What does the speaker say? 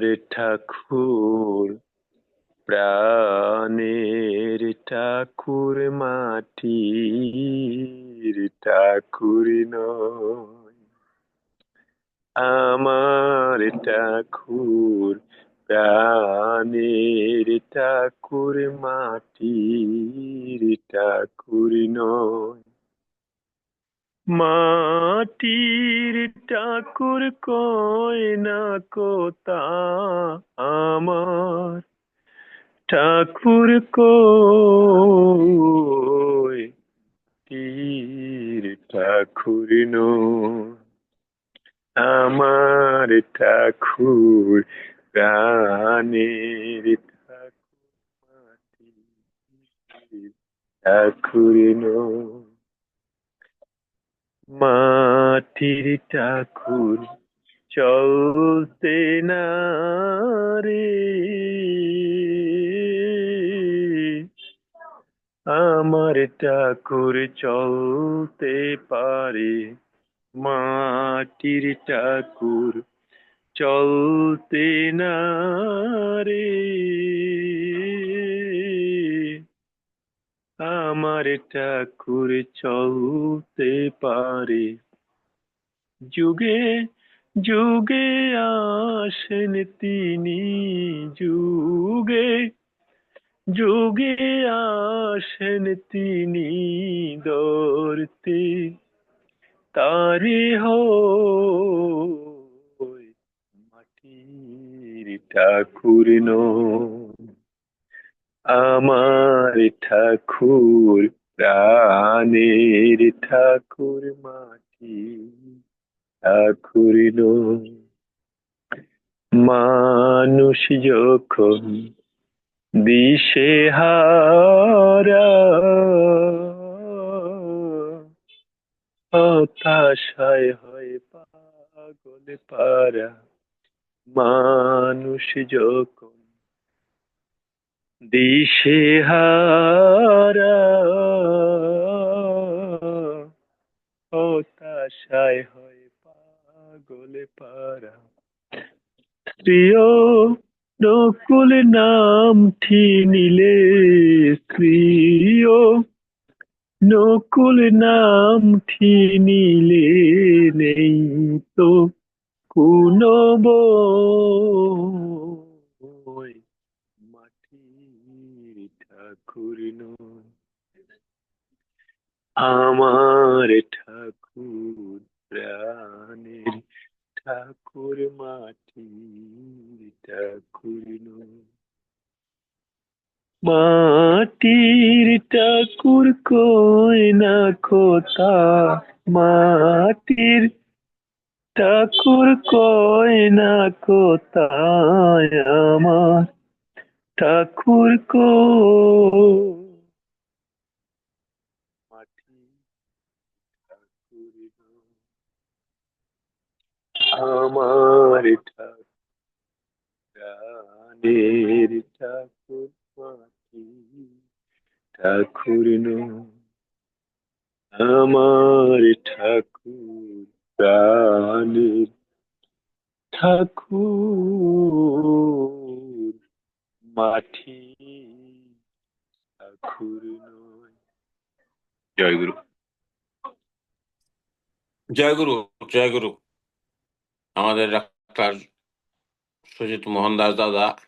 আমার ঠাকুর প্রাণের ঠাকুর মাটির ঠাকুর নয় আমার ঠাকুর প্রাণের ঠাকুর মাটির ঠাকুর নয় মাটির ঠাকুর কয়না কোতা আমার? ঠাকুর কই ঠাকুর নয়। আমার ঠাকুর প্রাণের ঠাকুর, মাটির ঠাকুর নয়। মাটির ঠাকুর চলতে না রে। আমার ঠাকুর চলতে পারে মাটির ঠাকুর চলতে না রে। আমার ঠাকুর চলতে পারে। যুগে যুগে আসেন তিনি, যুগে যুগে আসেন তিনি দরতে। তারে হয় মাটির ঠাকুর নয়। আমার ঠাকুর প্রাণের ঠাকুর মাটি, ঠাকুর মানুষ যখন দিশে হতাশায় হয় পাগল পারা মানুষ যখন দিশে হারা হতাশায় হয় পাগল পারা প্রিয় নকুল নামটি নিলে প্রিয় নকুল নামটি নিলে নেই তো কোনো বই মাটির ঠাকুর আমার ঠাকুর প্রাণের ঠাকুর মাটির ঠাকুর মাটির ঠাকুর কয় না খোতা? মাটির ঠাকুর কয় না কোথায় আমার ঠাকুর কো। আমার ঠাকুর ঠাকুর মাটি ঠাকুর। আমার ঠাকুর প্রাণের ঠাকুর মাটি জয় গুরু। জয় গুরু জয় গুরু। আমাদের ডাক্তার সুজিত মোহন দাস দাদা